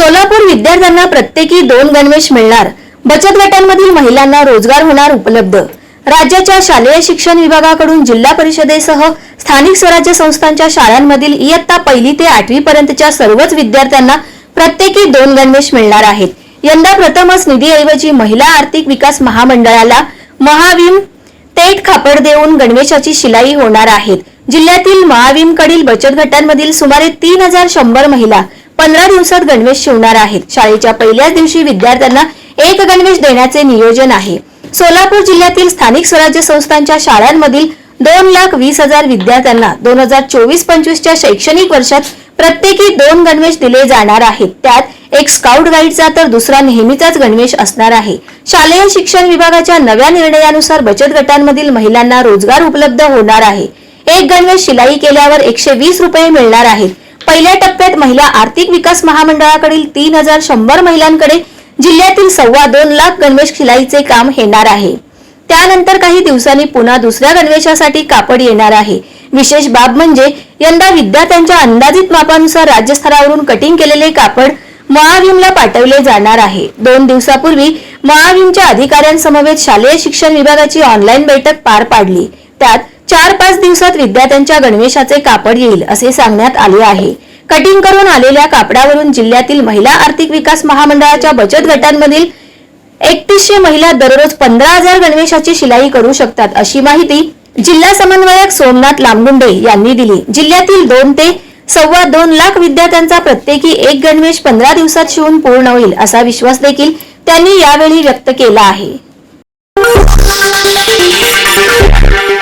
सोलापूर विद्यार्थ्यांना प्रत्येकी दोन गणवेश मिळणार. बचत गटांमधील महिलांना रोजगार होणार उपलब्ध. राज्याच्या शालेय शिक्षण विभागाकडून जिल्हा परिषदेसह स्थानिक स्वराज्य संस्थांच्या शाळांमधील इयत्ता पहिली ते आठवी पर्यंतच्या सर्वच विद्यार्थ्यांना प्रत्येकी दोन गणवेश मिळणार आहेत. यंदा प्रथमच निधीऐवजी महिला आर्थिक विकास महामंडळाला महाविम तेट खापड देऊन गणवेशाची शिलाई होणार आहेत. जिल्ह्यातील महाविमकडील बचत गटांमधील सुमारे तीन हजार शंभर महिला पंधरा दिवसात गणवेश शिवणार आहेत. शाळेच्या पहिल्याच दिवशी विद्यार्थ्यांना एक गणवेश देण्याचे नियोजन आहे. सोलापूर जिल्ह्यातील स्थानिक स्वराज्य संस्थांच्या शाळांमधील दोन लाख वीस हजार विद्यार्थ्यांना दोन हजार चोवीस पंचवीसच्या शैक्षणिक वर्षात प्रत्येकी दोन गणवेश दिले जाणार आहेत. त्यात एक स्काउट गाईडचा तर दुसरा नेहमीचाच गणवेश असणार आहे. शालेय शिक्षण विभागाच्या नव्या निर्णयानुसार बचत गटांमधील महिलांना रोजगार उपलब्ध होणार आहे. एक गणवेश शिलाई केल्यावर एकशे वीस रुपये मिळणार आहेत. पहिल्या टप्प्यात महिला आर्थिक विकास महामंडळाकडील तीन हजार शंभर महिलांकडे जिल्ह्यातील सव्वा दोन लाख गणवेश शिलाईचे काम येणार आहे. त्यानंतर काही दिवसांनी पुन्हा दुसऱ्या गणवेशासाठी कापड येणार आहे. विशेष बाब म्हणजे यंदा विद्यार्थ्यांच्या अंदाजित मापानुसार राज्यस्तरावरून कटिंग केलेले कापड महाविमला पाठवले जाणार आहे. दोन दिवसापूर्वी महाविमच्या अधिकाऱ्यांसमवेत शालेय शिक्षण विभागाची ऑनलाईन बैठक पार पाडली. त्यात चार पाच दिवसात विद्यार्थ्यांच्या गणवेशाचे कापड येईल असे सांगण्यात आले आहे. कटिंग करून आलेल्या कापडावरून जिल्ह्यातील महिला आर्थिक विकास महामंडळाच्या बचत गटांमधील एकतीसशे महिला दररोज पंधरा हजार गणवेशाची शिलाई करू शकतात अशी माहिती जिल्हा समन्वयक सोमनाथ लांबुंडे यांनी दिली. जिल्ह्यातील दोन ते सव्वा दोन लाख विद्यार्थ्यांचा प्रत्येकी एक गणवेश पंधरा दिवसात शिवून पूर्ण होईल असा विश्वास देखील त्यांनी यावेळी व्यक्त केला आहे.